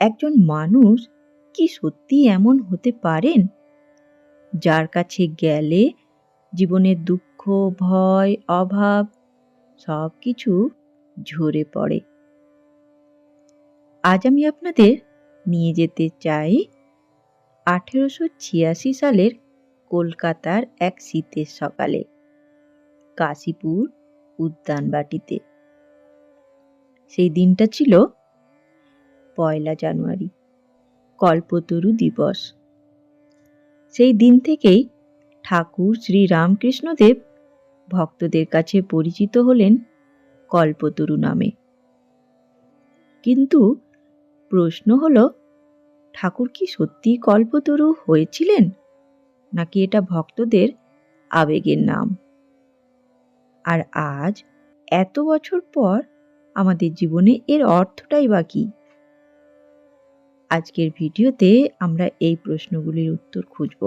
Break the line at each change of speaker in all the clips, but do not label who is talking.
একজন মানুষ কি সত্যি এমন হতে পারেন? যার কাছে গেলে জীবনের দুঃখ, ভয়, অভাব সব কিছু ঝরে পড়ে। আজ আমি আপনাদের নিয়ে যেতে চাই আঠেরোশো ছিয়াশি সালের কলকাতার এক শীতের সকালে, কাশীপুর উদ্যানবাটিতে। সেই দিনটা ছিল পয়লা জানুয়ারি। কল্পতরু দিবস। সেই দিন থেকেই ঠাকুর শ্রী রামকৃষ্ণদেব ভক্তদের কাছে পরিচিত হলেন কল্পতরু নামে। কিন্তু প্রশ্ন হল, ঠাকুর কি সত্যি কল্পতরু হয়েছিলেন? নাকি এটা ভক্তদের আবেগের নাম? আর আজ, এত বছর পর আমাদের জীবনে এর অর্থটাই বা কী? আজকের ভিডিওতে আমরা এই প্রশ্নগুলির উত্তর খুঁজব।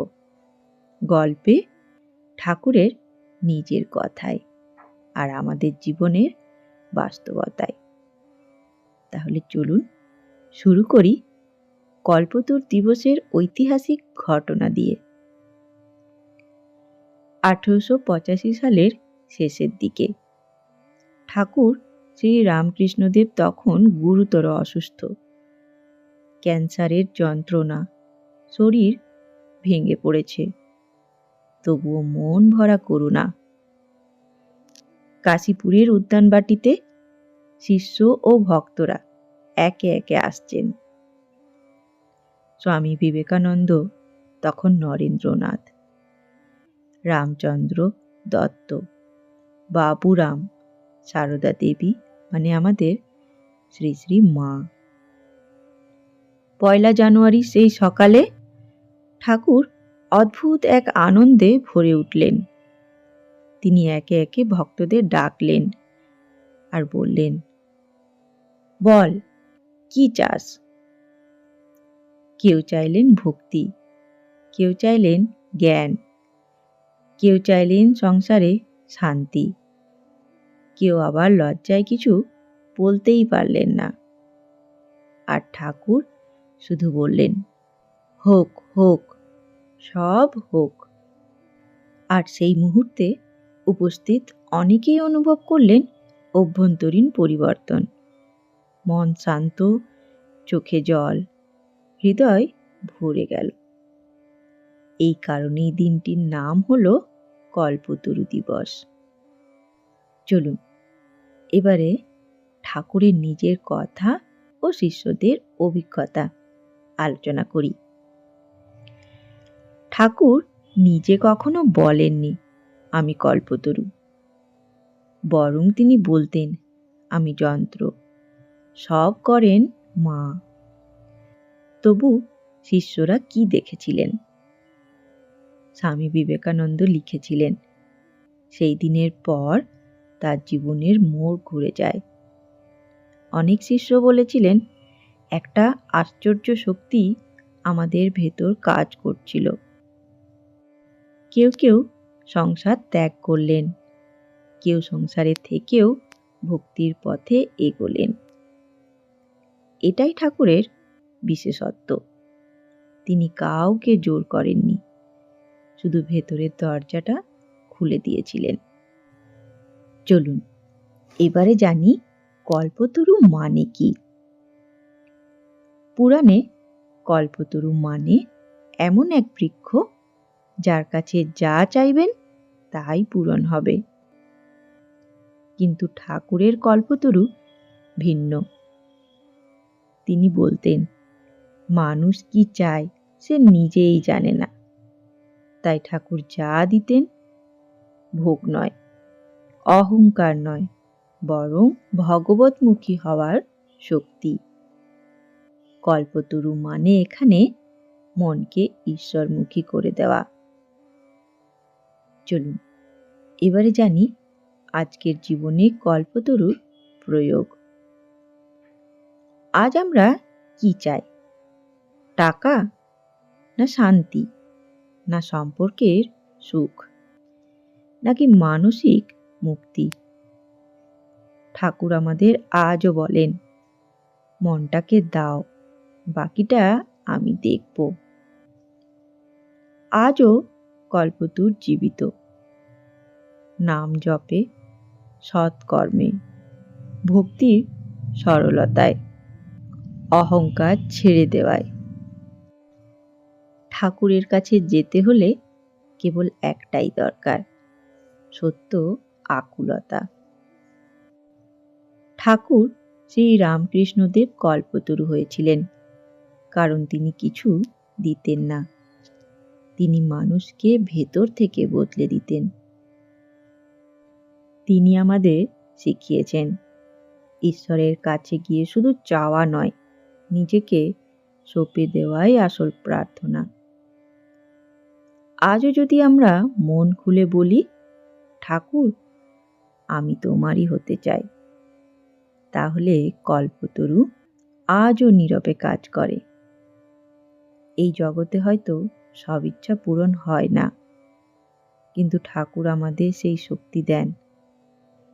গল্পে ঠাকুরের নিজের কথায় আর আমাদের জীবনের বাস্তবতায়। তাহলে চলুন শুরু করি কল্পতর দিবসের ঐতিহাসিক ঘটনা দিয়ে। আঠেরোশো পঁচাশি সালের শেষের দিকে ঠাকুর শ্রী রামকৃষ্ণদেব তখন গুরুতর অসুস্থ। ক্যান্সারের যন্ত্রণা। শরীর ভেঙে পড়েছে। তবুও মন ভরা করুণা কাশীপুরের উদ্যানবাটিতে শিষ্য ও ভক্তরা একে একে আসছেন। স্বামী বিবেকানন্দ, তখন নরেন্দ্রনাথ, রামচন্দ্র দত্ত, বাবুরাম, সারদা দেবী মানে আমাদের শ্রী শ্রী মা। পয়লা জানুয়ারি সেই সকালে ঠাকুর অদ্ভুত এক আনন্দে ভরে উঠলেন। তিনি একে একে ভক্তদের ডাকলেন আর বললেন, বল, কি চাস? কেউ চাইলেন ভক্তি, কেউ চাইলেন জ্ঞান, কেউ চাইলেন সংসারে শান্তি, কেউ আবার লজ্জায় কিছু বলতেই পারলেন না। আর ঠাকুর শুধু বললেন, হোক হোক, সব হোক। আর সেই মুহূর্তে উপস্থিত অনেকেই অনুভব করলেন অভ্যন্তরীণ পরিবর্তন। মন শান্ত, চোখে জল, হৃদয় ভরে গেল। এই কারণেই দিনটির নাম হল কল্পতরু দিবস। চলুন, এবারে ঠাকুরের নিজের কথা ও শিষ্যদের অভিজ্ঞতা আলোচনা করি। ঠাকুর নিজে কখনো বলেননি, আমি কল্পতরু। বরং তিনি বলতেন, আমি যন্ত্র, সব করেন মা। তবু শিষ্যরা কি দেখেছিলেন? স্বামী বিবেকানন্দ লিখেছিলেন, সেই দিনের পর তার জীবনের মোড় ঘুরে যায়। অনেক শিষ্য বলেছিলেন একটা আশ্চর্য শক্তি আমাদের ভেতর কাজ করছিল। কেউ কেউ সংসার ত্যাগ করলেন। কেউ সংসারে থেকেও ভক্তির পথে এগোলেন। এটাই ঠাকুরের বিশেষত্ব। তিনি কাউকে জোর করেননি। শুধু ভেতরের দরজাটা খুলে দিয়েছিলেন। চলুন, এবারে জানি কল্পতরু মানে কি? পুরাণে কল্পতরু মানে এমন এক বৃক্ষ যার কাছে যা চাইবেন তাই পূরণ হবে। কিন্তু ঠাকুরের কল্পতরু ভিন্ন। তিনি বলতেন, মানুষ কি চায় সে নিজেই জানে না। তাই ঠাকুর যা দিতেন ভোগ নয়, অহংকার নয়, বরং ভগবতমুখী হওয়ার শক্তি। কল্পতরু মানে এখানে মনকে ঈশ্বরমুখী করে দেওয়া। চলুন, এবারে জানি আজকের জীবনে কল্পতরুর প্রয়োগ। আজ আমরা কি চাই? টাকা না শান্তি না সম্পর্কের সুখ নাকি মানসিক মুক্তি? ঠাকুর আমাদের আজও বলেন, মনটাকে দাও। বাকিটা আমি দেখব। আজও কল্পতরু জীবিত। নাম জপে সৎকর্মে, ভক্তির সরলতায়, অহংকার ছেড়ে দেওয়ায়। ঠাকুরের কাছে যেতে হলে কেবল একটাই দরকার, সত্য আকুলতা। ঠাকুর শ্রী রামকৃষ্ণদেব কল্পতরু হয়েছিলেন। কারণ তিনি কিছু দিতেন না। তিনি মানুষকে ভেতর থেকে বদলে দিতেন। তিনি আমাদের শিখিয়েছেন, ঈশ্বরের কাছে গিয়ে শুধু চাওয়া নয়, নিজেকে সঁপে দেওয়াই আসল প্রার্থনা। আজও যদি আমরা মন খুলে বলি, ঠাকুর, আমি তোমারই হতে চাই, তাহলে কল্পতরু আজও নীরবে কাজ করে। এই জগতে হয়তো সব ইচ্ছা পূরণ হয় না। কিন্তু ঠাকুর আমাদের সেই শক্তি দেন,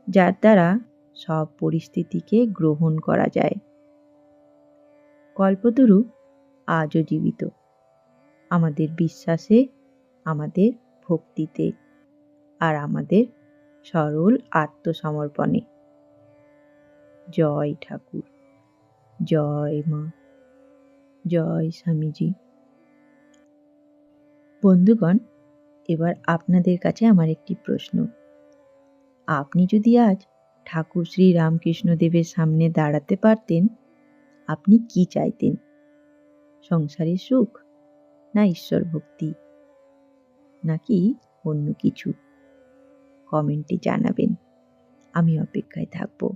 যার দ্বারা সব পরিস্থিতিকে গ্রহণ করা যায়। কল্পতরু আজও জীবিত, আমাদের বিশ্বাসে, আমাদের ভক্তিতে আর আমাদের সরল আত্মসমর্পণে। জয় ঠাকুর, জয় মা, জয় স্বামীজি। বন্ধুগণ, এবার আপনাদের কাছে আমার একটি প্রশ্ন। আপনি যদি আজ ঠাকুর শ্রী রামকৃষ্ণদেবের সামনে দাঁড়াতে পারতেন, আপনি কি চাইতেন? সংসারের সুখ না ঈশ্বর ভক্তি নাকি অন্য কিছু? কমেন্টে জানাবেন। আমি অপেক্ষায় থাকব।